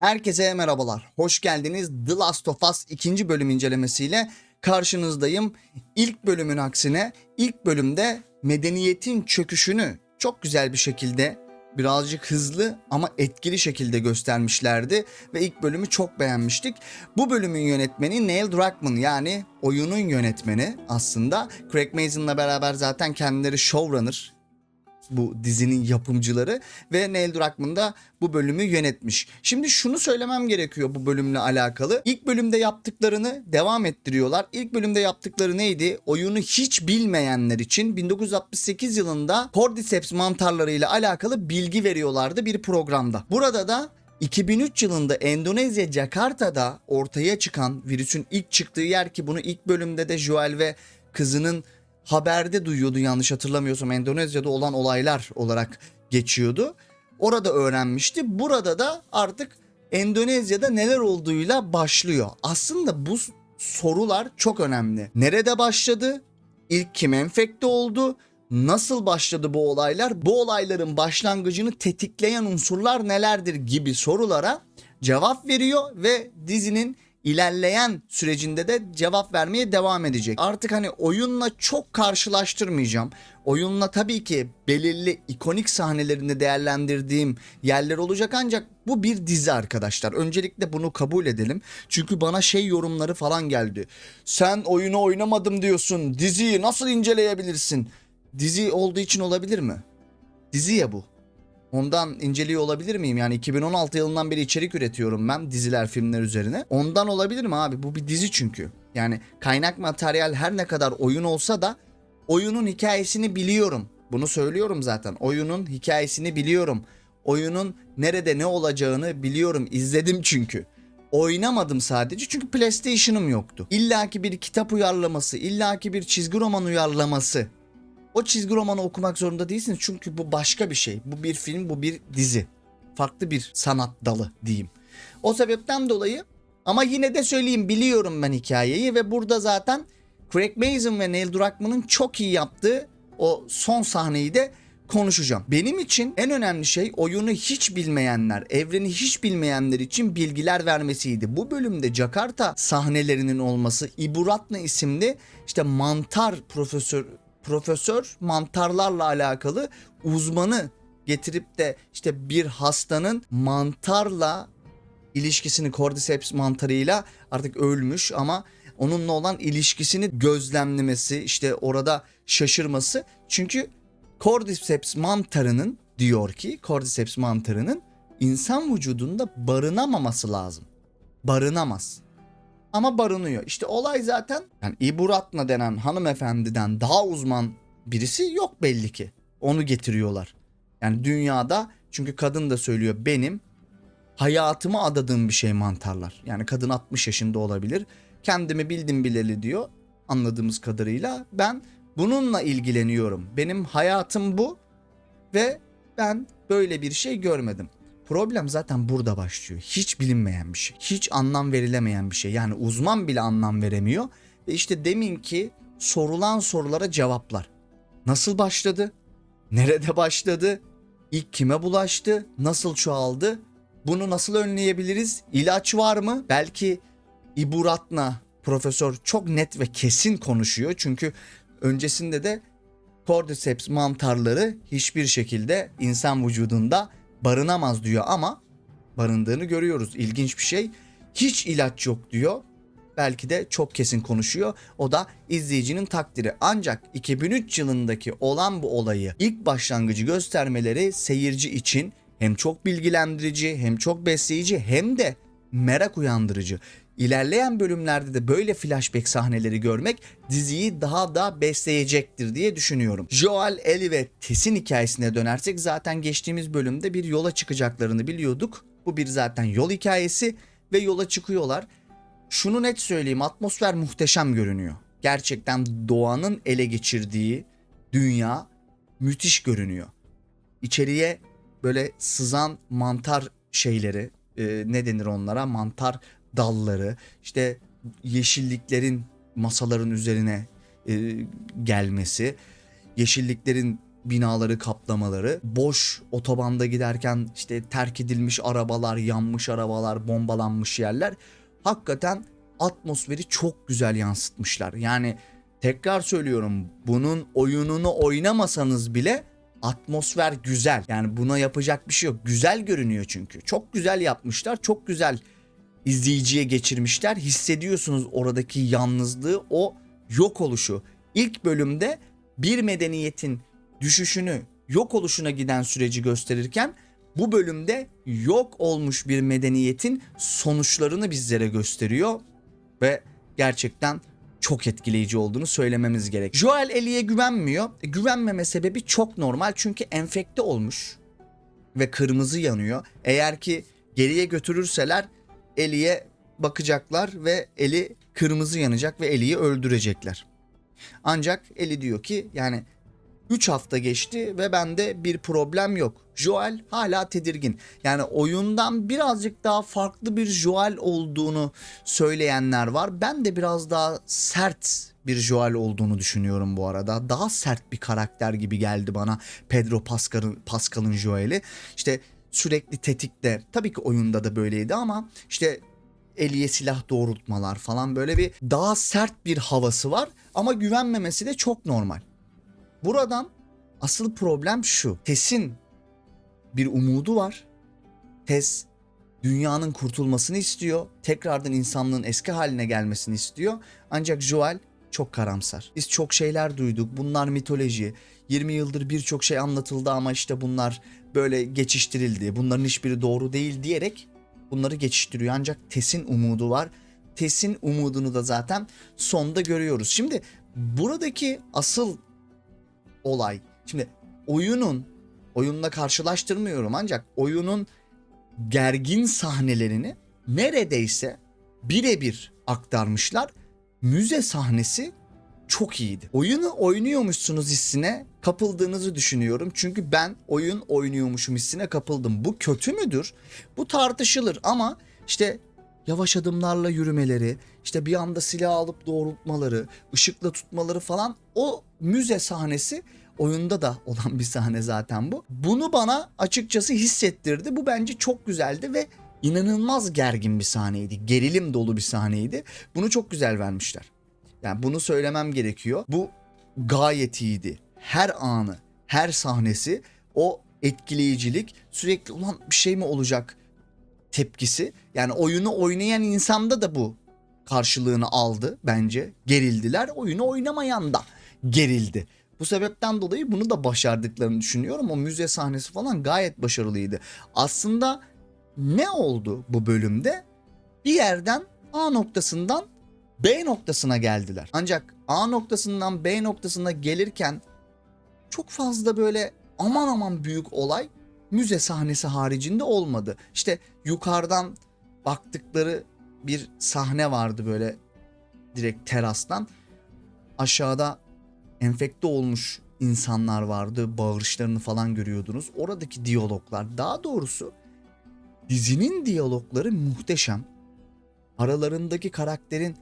Herkese merhabalar. Hoş geldiniz. The Last of Us 2. bölüm incelemesiyle karşınızdayım. İlk bölümün aksine ilk bölümde medeniyetin çöküşünü çok güzel bir şekilde birazcık hızlı ama etkili şekilde göstermişlerdi ve ilk bölümü çok beğenmiştik. Bu bölümün yönetmeni Neil Druckmann yani oyunun yönetmeni aslında. Craig Mazin'la beraber zaten kendileri showrunner bu dizinin yapımcıları ve Neil Druckmann da bu bölümü yönetmiş. Şimdi şunu söylemem gerekiyor bu bölümle alakalı. İlk bölümde yaptıklarını devam ettiriyorlar. İlk bölümde yaptıkları neydi? Oyunu hiç bilmeyenler için 1968 yılında Cordyceps mantarları ile alakalı bilgi veriyorlardı bir programda. Burada da 2003 yılında Endonezya Jakarta'da ortaya çıkan virüsün ilk çıktığı yer ki bunu ilk bölümde de Joel ve kızının haberde duyuyordu yanlış hatırlamıyorsam Endonezya'da olan olaylar olarak geçiyordu. Orada öğrenmişti. Burada da artık Endonezya'da neler olduğuyla başlıyor. Aslında bu sorular çok önemli. Nerede başladı? İlk kim enfekte oldu? Nasıl başladı bu olaylar? Bu olayların başlangıcını tetikleyen unsurlar nelerdir gibi sorulara cevap veriyor ve dizinin ilerleyen sürecinde de cevap vermeye devam edecek. Artık hani oyunla çok karşılaştırmayacağım. Oyunla tabii ki belirli ikonik sahnelerinde değerlendirdiğim yerler olacak ancak bu bir dizi arkadaşlar. Öncelikle bunu kabul edelim. Çünkü bana şey yorumları falan geldi. Sen oyunu oynamadım diyorsun. Diziyi nasıl inceleyebilirsin? Dizi olduğu için olabilir mi? Dizi ya bu. Ondan inceliyor olabilir miyim? Yani 2016 yılından beri içerik üretiyorum ben diziler, filmler üzerine. Ondan olabilir mi abi? Bu bir dizi çünkü. Yani kaynak materyal her ne kadar oyun olsa da oyunun hikayesini biliyorum. Bunu söylüyorum zaten. Oyunun hikayesini biliyorum. Oyunun nerede ne olacağını biliyorum. İzledim çünkü. Oynamadım sadece çünkü PlayStation'ım yoktu. İlla ki bir kitap uyarlaması, illa ki bir çizgi roman uyarlaması o çizgi romanı okumak zorunda değilsiniz çünkü bu başka bir şey. Bu bir film, bu bir dizi. Farklı bir sanat dalı diyeyim. O sebepten dolayı ama yine de söyleyeyim biliyorum ben hikayeyi ve burada zaten Craig Mazin ve Neil Druckmann'ın çok iyi yaptığı o son sahneyi de konuşacağım. Benim için en önemli şey oyunu hiç bilmeyenler, evreni hiç bilmeyenler için bilgiler vermesiydi. Bu bölümde Jakarta sahnelerinin olması Iburatna isimli işte mantar profesör profesör mantarlarla alakalı uzmanı getirip de işte bir hastanın mantarla ilişkisini Cordyceps mantarıyla artık ölmüş ama onunla olan ilişkisini gözlemlemesi işte orada şaşırması. Çünkü Cordyceps mantarının diyor ki Cordyceps mantarının insan vücudunda barınamaması lazım. Barınamaz ama barınıyor. İşte olay zaten yani İburatna denen hanımefendiden daha uzman birisi yok belli ki. Onu getiriyorlar. Yani dünyada çünkü kadın da söylüyor benim hayatımı adadığım bir şey mantarlar. Yani kadın 60 yaşında olabilir. Kendimi bildim bileli diyor anladığımız kadarıyla. Ben bununla ilgileniyorum. Benim hayatım bu ve ben böyle bir şey görmedim. Problem zaten burada başlıyor. Hiç bilinmeyen bir şey. Hiç anlam verilemeyen bir şey. Yani uzman bile anlam veremiyor. Ve işte demin ki sorulan sorulara cevaplar. Nasıl başladı? Nerede başladı? İlk kime bulaştı? Nasıl çoğaldı? Bunu nasıl önleyebiliriz? İlaç var mı? Belki İburatna profesör çok net ve kesin konuşuyor. Çünkü öncesinde de Cordyceps mantarları hiçbir şekilde insan vücudunda barınamaz diyor ama barındığını görüyoruz. İlginç bir şey. Hiç ilaç yok diyor. Belki de çok kesin konuşuyor. O da izleyicinin takdiri. Ancak 2003 yılındaki olan bu olayı ilk başlangıcı göstermeleri seyirci için hem çok bilgilendirici, hem çok besleyici, hem de merak uyandırıcı. İlerleyen bölümlerde de böyle flashback sahneleri görmek diziyi daha da besleyecektir diye düşünüyorum. Joel, Ellie ve Tess'in hikayesine dönersek zaten geçtiğimiz bölümde bir yola çıkacaklarını biliyorduk. Bu bir zaten yol hikayesi ve yola çıkıyorlar. Şunu net söyleyeyim atmosfer muhteşem görünüyor. Gerçekten doğanın ele geçirdiği dünya müthiş görünüyor. İçeriye böyle sızan mantar şeyleri e, ne denir onlara mantar dalları işte yeşilliklerin masaların üzerine e, gelmesi yeşilliklerin binaları kaplamaları, boş otobanda giderken işte terk edilmiş arabalar, yanmış arabalar, bombalanmış yerler hakikaten atmosferi çok güzel yansıtmışlar. Yani tekrar söylüyorum bunun oyununu oynamasanız bile atmosfer güzel. Yani buna yapacak bir şey yok. Güzel görünüyor çünkü. Çok güzel yapmışlar. Çok güzel izleyiciye geçirmişler. Hissediyorsunuz oradaki yalnızlığı, o yok oluşu. İlk bölümde bir medeniyetin düşüşünü, yok oluşuna giden süreci gösterirken bu bölümde yok olmuş bir medeniyetin sonuçlarını bizlere gösteriyor ve gerçekten çok etkileyici olduğunu söylememiz gerek. Joel Ellie'ye güvenmiyor. E, güvenmeme sebebi çok normal çünkü enfekte olmuş ve kırmızı yanıyor. Eğer ki geriye götürürseler Ellie'ye bakacaklar ve Ellie kırmızı yanacak ve Ellie'yi öldürecekler. Ancak Ellie diyor ki yani 3 hafta geçti ve bende bir problem yok. Joel hala tedirgin. Yani oyundan birazcık daha farklı bir Joel olduğunu söyleyenler var. Ben de biraz daha sert bir Joel olduğunu düşünüyorum bu arada. Daha sert bir karakter gibi geldi bana Pedro Pascal'ın Pascal'ın Joel'i. İşte sürekli tetikte. Tabii ki oyunda da böyleydi ama işte Eliye silah doğrultmalar falan böyle bir daha sert bir havası var ama güvenmemesi de çok normal. Buradan asıl problem şu. Tess'in bir umudu var. Tess dünyanın kurtulmasını istiyor. Tekrardan insanlığın eski haline gelmesini istiyor. Ancak Joel çok karamsar. Biz çok şeyler duyduk. Bunlar mitoloji. 20 yıldır birçok şey anlatıldı ama işte bunlar böyle geçiştirildi. Bunların hiçbiri doğru değil diyerek bunları geçiştiriyor. Ancak Tess'in umudu var. Tess'in umudunu da zaten sonda görüyoruz. Şimdi buradaki asıl olay. Şimdi oyunun oyunla karşılaştırmıyorum ancak oyunun gergin sahnelerini neredeyse birebir aktarmışlar. Müze sahnesi çok iyiydi. Oyunu oynuyormuşsunuz hissine kapıldığınızı düşünüyorum. Çünkü ben oyun oynuyormuşum hissine kapıldım. Bu kötü müdür? Bu tartışılır ama işte yavaş adımlarla yürümeleri, işte bir anda silah alıp doğrultmaları, ışıkla tutmaları falan o müze sahnesi oyunda da olan bir sahne zaten bu. Bunu bana açıkçası hissettirdi. Bu bence çok güzeldi ve inanılmaz gergin bir sahneydi. Gerilim dolu bir sahneydi. Bunu çok güzel vermişler. Yani bunu söylemem gerekiyor. Bu gayet iyiydi. Her anı, her sahnesi o etkileyicilik sürekli ulan bir şey mi olacak tepkisi. Yani oyunu oynayan insanda da bu karşılığını aldı bence. Gerildiler. Oyunu oynamayan da gerildi. Bu sebepten dolayı bunu da başardıklarını düşünüyorum. O müze sahnesi falan gayet başarılıydı. Aslında ne oldu bu bölümde? Bir yerden A noktasından B noktasına geldiler. Ancak A noktasından B noktasına gelirken çok fazla böyle aman aman büyük olay müze sahnesi haricinde olmadı. İşte yukarıdan baktıkları bir sahne vardı böyle direkt terastan. Aşağıda enfekte olmuş insanlar vardı. Bağırışlarını falan görüyordunuz. Oradaki diyaloglar daha doğrusu dizinin diyalogları muhteşem. Aralarındaki karakterin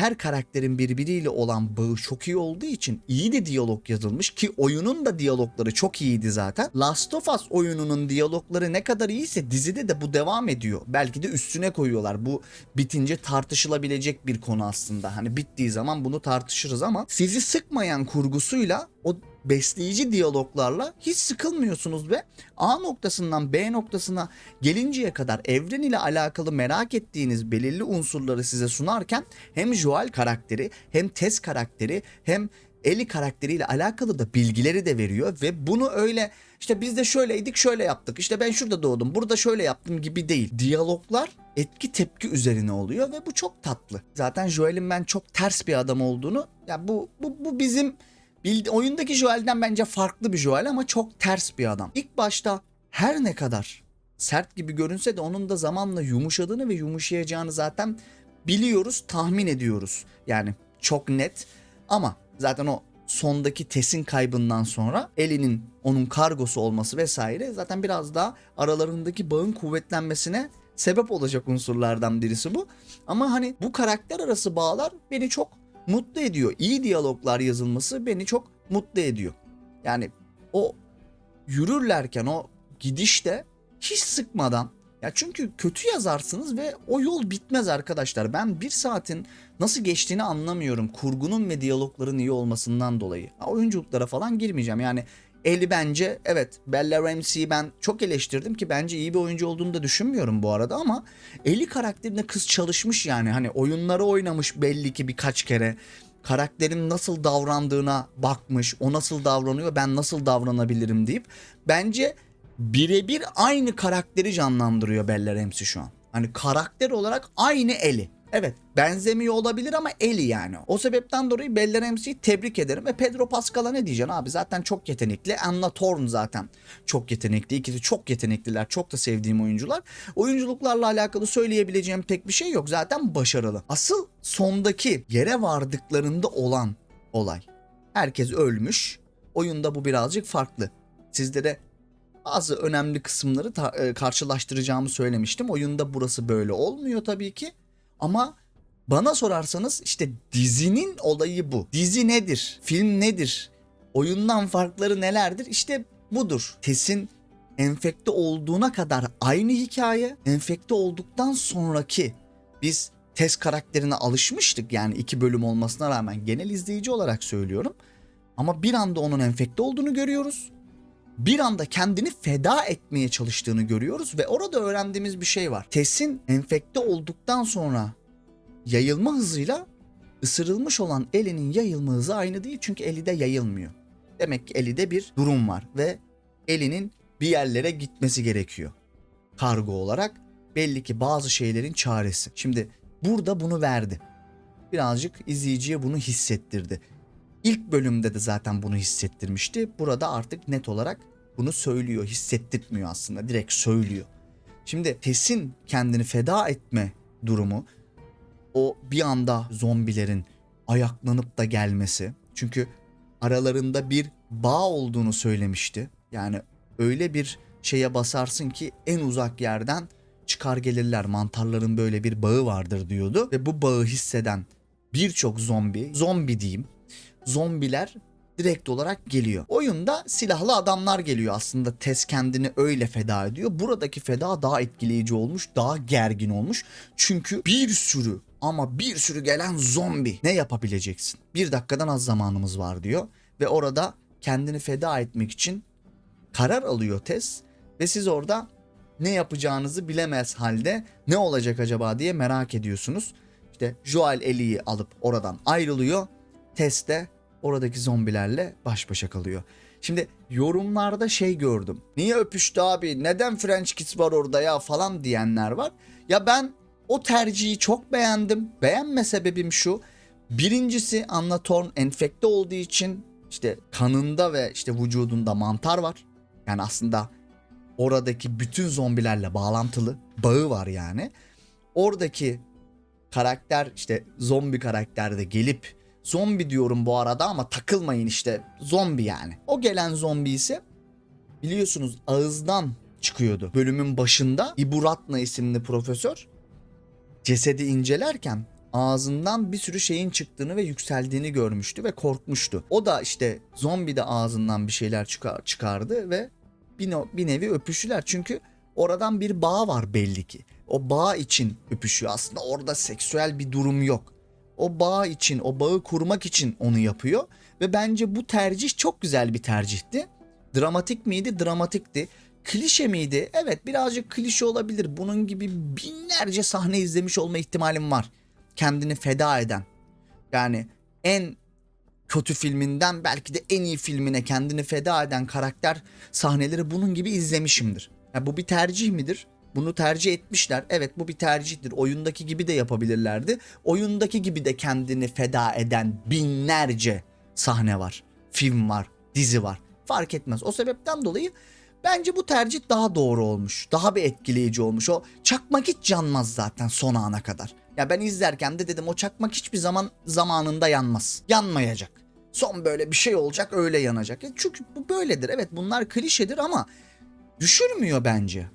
her karakterin birbiriyle olan bağı çok iyi olduğu için iyi de diyalog yazılmış ki oyunun da diyalogları çok iyiydi zaten. Last of Us oyununun diyalogları ne kadar iyiyse dizide de bu devam ediyor. Belki de üstüne koyuyorlar. Bu bitince tartışılabilecek bir konu aslında. Hani bittiği zaman bunu tartışırız ama sizi sıkmayan kurgusuyla o besleyici diyaloglarla hiç sıkılmıyorsunuz ve A noktasından B noktasına gelinceye kadar evren ile alakalı merak ettiğiniz belirli unsurları size sunarken hem Joel karakteri hem Tess karakteri hem Ellie karakteriyle alakalı da bilgileri de veriyor ve bunu öyle işte biz de şöyleydik şöyle yaptık işte ben şurada doğdum burada şöyle yaptım gibi değil. Diyaloglar etki tepki üzerine oluyor ve bu çok tatlı. Zaten Joel'in ben çok ters bir adam olduğunu ya bu bu, bu bizim Bildi, oyundaki Joel'den bence farklı bir Joel ama çok ters bir adam. İlk başta her ne kadar sert gibi görünse de onun da zamanla yumuşadığını ve yumuşayacağını zaten biliyoruz, tahmin ediyoruz. Yani çok net ama zaten o sondaki Tess'in kaybından sonra Ellie'nin onun kargosu olması vesaire zaten biraz daha aralarındaki bağın kuvvetlenmesine sebep olacak unsurlardan birisi bu. Ama hani bu karakter arası bağlar beni çok mutlu ediyor. İyi diyaloglar yazılması beni çok mutlu ediyor. Yani o yürürlerken o gidişte hiç sıkmadan ya çünkü kötü yazarsınız ve o yol bitmez arkadaşlar. Ben bir saatin nasıl geçtiğini anlamıyorum. Kurgunun ve diyalogların iyi olmasından dolayı. Ha, oyunculuklara falan girmeyeceğim. Yani Eli bence evet Bella Ramsey'i ben çok eleştirdim ki bence iyi bir oyuncu olduğunu da düşünmüyorum bu arada ama Eli karakterine kız çalışmış yani hani oyunları oynamış belli ki birkaç kere karakterin nasıl davrandığına bakmış o nasıl davranıyor ben nasıl davranabilirim deyip bence birebir aynı karakteri canlandırıyor Bella Ramsey şu an. Hani karakter olarak aynı Eli. Evet benzemiyor olabilir ama Eli yani. O sebepten dolayı Bella Ramsey'i tebrik ederim. Ve Pedro Pascal'a ne diyeceksin abi zaten çok yetenekli. Anna Torn zaten çok yetenekli. İkisi çok yetenekliler. Çok da sevdiğim oyuncular. Oyunculuklarla alakalı söyleyebileceğim pek bir şey yok. Zaten başarılı. Asıl sondaki yere vardıklarında olan olay. Herkes ölmüş. Oyunda bu birazcık farklı. Sizlere bazı önemli kısımları e, karşılaştıracağımı söylemiştim. Oyunda burası böyle olmuyor tabii ki. Ama bana sorarsanız işte dizinin olayı bu. Dizi nedir? Film nedir? Oyundan farkları nelerdir? İşte budur. Tess'in enfekte olduğuna kadar aynı hikaye. Enfekte olduktan sonraki biz Tess karakterine alışmıştık. Yani iki bölüm olmasına rağmen genel izleyici olarak söylüyorum. Ama bir anda onun enfekte olduğunu görüyoruz bir anda kendini feda etmeye çalıştığını görüyoruz ve orada öğrendiğimiz bir şey var. Tess'in enfekte olduktan sonra yayılma hızıyla ısırılmış olan Ellie'nin yayılma hızı aynı değil çünkü Ellie'de yayılmıyor. Demek ki Ellie'de bir durum var ve Ellie'nin bir yerlere gitmesi gerekiyor. Kargo olarak belli ki bazı şeylerin çaresi. Şimdi burada bunu verdi. Birazcık izleyiciye bunu hissettirdi. İlk bölümde de zaten bunu hissettirmişti. Burada artık net olarak bunu söylüyor, hissettirtmiyor aslında. Direkt söylüyor. Şimdi Tess'in kendini feda etme durumu o bir anda zombilerin ayaklanıp da gelmesi. Çünkü aralarında bir bağ olduğunu söylemişti. Yani öyle bir şeye basarsın ki en uzak yerden çıkar gelirler. Mantarların böyle bir bağı vardır diyordu ve bu bağı hisseden birçok zombi, zombi diyeyim, zombiler direkt olarak geliyor. Oyunda silahlı adamlar geliyor aslında Tess kendini öyle feda ediyor. Buradaki feda daha etkileyici olmuş, daha gergin olmuş. Çünkü bir sürü ama bir sürü gelen zombi ne yapabileceksin? Bir dakikadan az zamanımız var diyor. Ve orada kendini feda etmek için karar alıyor Tess. Ve siz orada ne yapacağınızı bilemez halde ne olacak acaba diye merak ediyorsunuz. İşte Joel Ellie'yi alıp oradan ayrılıyor. Tess de oradaki zombilerle baş başa kalıyor. Şimdi yorumlarda şey gördüm. Niye öpüştü abi? Neden French Kiss var orada ya falan diyenler var. Ya ben o tercihi çok beğendim. Beğenme sebebim şu. Birincisi Anna Thorne enfekte olduğu için işte kanında ve işte vücudunda mantar var. Yani aslında oradaki bütün zombilerle bağlantılı bağı var yani. Oradaki karakter işte zombi karakter de gelip zombi diyorum bu arada ama takılmayın işte zombi yani. O gelen zombi ise biliyorsunuz ağızdan çıkıyordu. Bölümün başında Iburatna isimli profesör cesedi incelerken ağzından bir sürü şeyin çıktığını ve yükseldiğini görmüştü ve korkmuştu. O da işte zombi de ağzından bir şeyler çıkar, çıkardı ve bir, no, bir nevi öpüştüler. Çünkü oradan bir bağ var belli ki. O bağ için öpüşüyor. Aslında orada seksüel bir durum yok. O bağ için, o bağı kurmak için onu yapıyor. Ve bence bu tercih çok güzel bir tercihti. Dramatik miydi? Dramatikti. Klişe miydi? Evet birazcık klişe olabilir. Bunun gibi binlerce sahne izlemiş olma ihtimalim var. Kendini feda eden. Yani en kötü filminden belki de en iyi filmine kendini feda eden karakter sahneleri bunun gibi izlemişimdir. Ya bu bir tercih midir? Bunu tercih etmişler. Evet bu bir tercihtir. Oyundaki gibi de yapabilirlerdi. Oyundaki gibi de kendini feda eden binlerce sahne var. Film var, dizi var. Fark etmez. O sebepten dolayı bence bu tercih daha doğru olmuş. Daha bir etkileyici olmuş. O çakmak hiç yanmaz zaten son ana kadar. Ya ben izlerken de dedim o çakmak hiçbir zaman zamanında yanmaz. Yanmayacak. Son böyle bir şey olacak öyle yanacak. Ya Çünkü bu böyledir. Evet bunlar klişedir ama düşürmüyor bence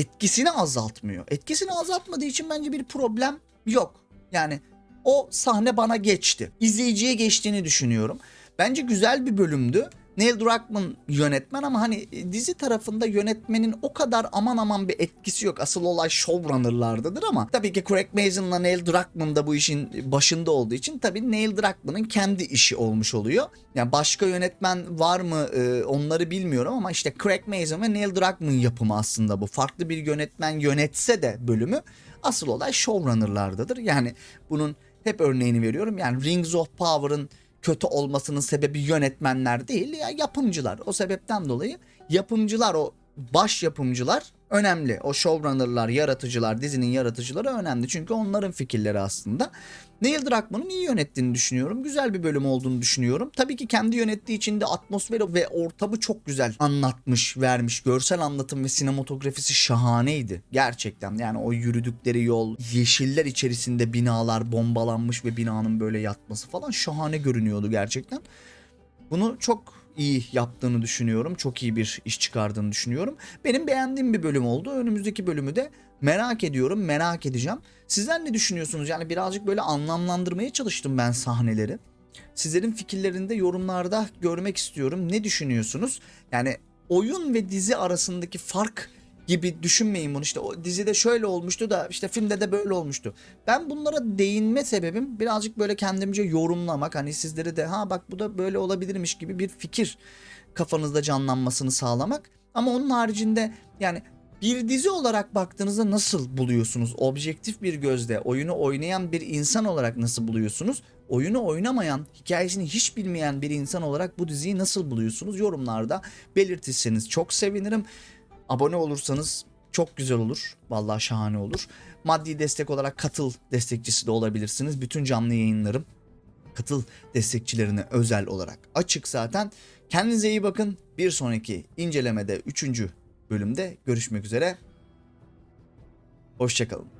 etkisini azaltmıyor. Etkisini azaltmadığı için bence bir problem yok. Yani o sahne bana geçti. İzleyiciye geçtiğini düşünüyorum. Bence güzel bir bölümdü. Neil Druckmann yönetmen ama hani e, dizi tarafında yönetmenin o kadar aman aman bir etkisi yok. Asıl olay showrunner'lardadır ama tabii ki Craig Mazin'la Neil Druckmann da bu işin başında olduğu için tabii Neil Druckmann'ın kendi işi olmuş oluyor. Yani başka yönetmen var mı e, onları bilmiyorum ama işte Craig Mazin ve Neil Druckmann yapımı aslında bu. Farklı bir yönetmen yönetse de bölümü asıl olay showrunner'lardadır. Yani bunun hep örneğini veriyorum. Yani Rings of Power'ın kötü olmasının sebebi yönetmenler değil ya yapımcılar. O sebepten dolayı yapımcılar o baş yapımcılar önemli. O showrunner'lar, yaratıcılar, dizinin yaratıcıları önemli. Çünkü onların fikirleri aslında. Neil Druckmann'ın iyi yönettiğini düşünüyorum. Güzel bir bölüm olduğunu düşünüyorum. Tabii ki kendi yönettiği için de atmosferi ve ortamı çok güzel anlatmış, vermiş. Görsel anlatım ve sinematografisi şahaneydi. Gerçekten yani o yürüdükleri yol, yeşiller içerisinde binalar bombalanmış ve binanın böyle yatması falan şahane görünüyordu gerçekten. Bunu çok iyi yaptığını düşünüyorum. Çok iyi bir iş çıkardığını düşünüyorum. Benim beğendiğim bir bölüm oldu. Önümüzdeki bölümü de merak ediyorum, merak edeceğim. Sizler ne düşünüyorsunuz? Yani birazcık böyle anlamlandırmaya çalıştım ben sahneleri. Sizlerin fikirlerini de yorumlarda görmek istiyorum. Ne düşünüyorsunuz? Yani oyun ve dizi arasındaki fark gibi düşünmeyin bunu. İşte o dizide şöyle olmuştu da işte filmde de böyle olmuştu. Ben bunlara değinme sebebim birazcık böyle kendimce yorumlamak. Hani sizlere de ha bak bu da böyle olabilirmiş gibi bir fikir kafanızda canlanmasını sağlamak. Ama onun haricinde yani bir dizi olarak baktığınızda nasıl buluyorsunuz? Objektif bir gözle oyunu oynayan bir insan olarak nasıl buluyorsunuz? Oyunu oynamayan, hikayesini hiç bilmeyen bir insan olarak bu diziyi nasıl buluyorsunuz? Yorumlarda belirtirseniz çok sevinirim. Abone olursanız çok güzel olur. Vallahi şahane olur. Maddi destek olarak katıl destekçisi de olabilirsiniz. Bütün canlı yayınlarım katıl destekçilerine özel olarak açık zaten. Kendinize iyi bakın. Bir sonraki incelemede 3. bölümde görüşmek üzere. Hoşçakalın.